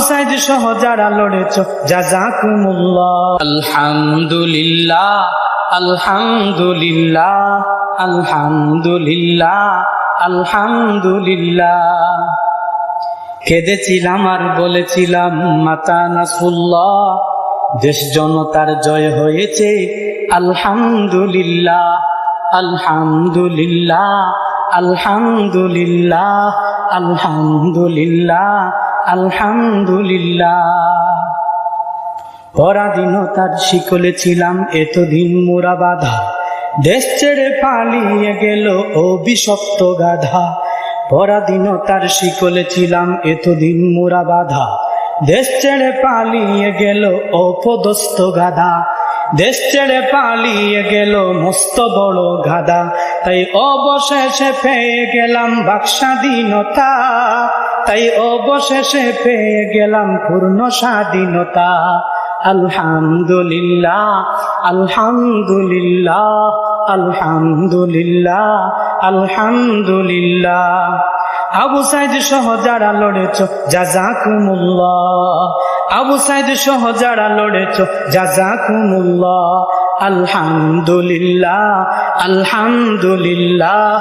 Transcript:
সাইদ সহ যারা লড়েছ জাজাকুমুল্লাহ আলহামদুলিল্লাহ আলহামদুলিল্লাহ আলহামদুলিল্লাহ আলহামদুলিল্লাহ। কেঁদেছিলাম আর বলেছিলাম, মাতা নাসুল্লাহ, দেশ জনতার জয় হয়েছে, আলহামদুলিল্লাহ আলহামদুলিল্লাহ আলহামদুলিল্লাহ আলহামদুলিল্লাহ। আলহামদুলিল্লাহ। পরাধীনতার শিকলে ছিলাম, এতদিন মোরা বাধা। দেশ ছেড়ে পালিয়ে গেল অভিশপ্ত গাধা। পরাধীনতার শিকলে ছিলাম, এতদিন মোরা বাধা। দেশ ছেড়ে পালিয়ে গেল অপদস্থ গাধা। দেশ ছেড়ে পালিয়ে গেল মস্ত বড় গাধা। তাই অবশেষে পেয়ে গেলাম বাকস্বাধীনতা তাই অবশেষে পেয়ে গেলাম পূর্ণ স্বাধীনতা। আলহামদুলিল্লাহ আলহামদুলিল্লাহ আলহামদুলিল্লাহ আলহামদুলিল্লাহ। আবু সাইদ সহ যারা লড়েছ, জাজাকুমুল্লাহ। আবু সাইদ সহ যারা লড়েছ, জাজাকুমুল্লাহ। আলহামদুলিল্লাহ আলহামদুলিল্লাহ।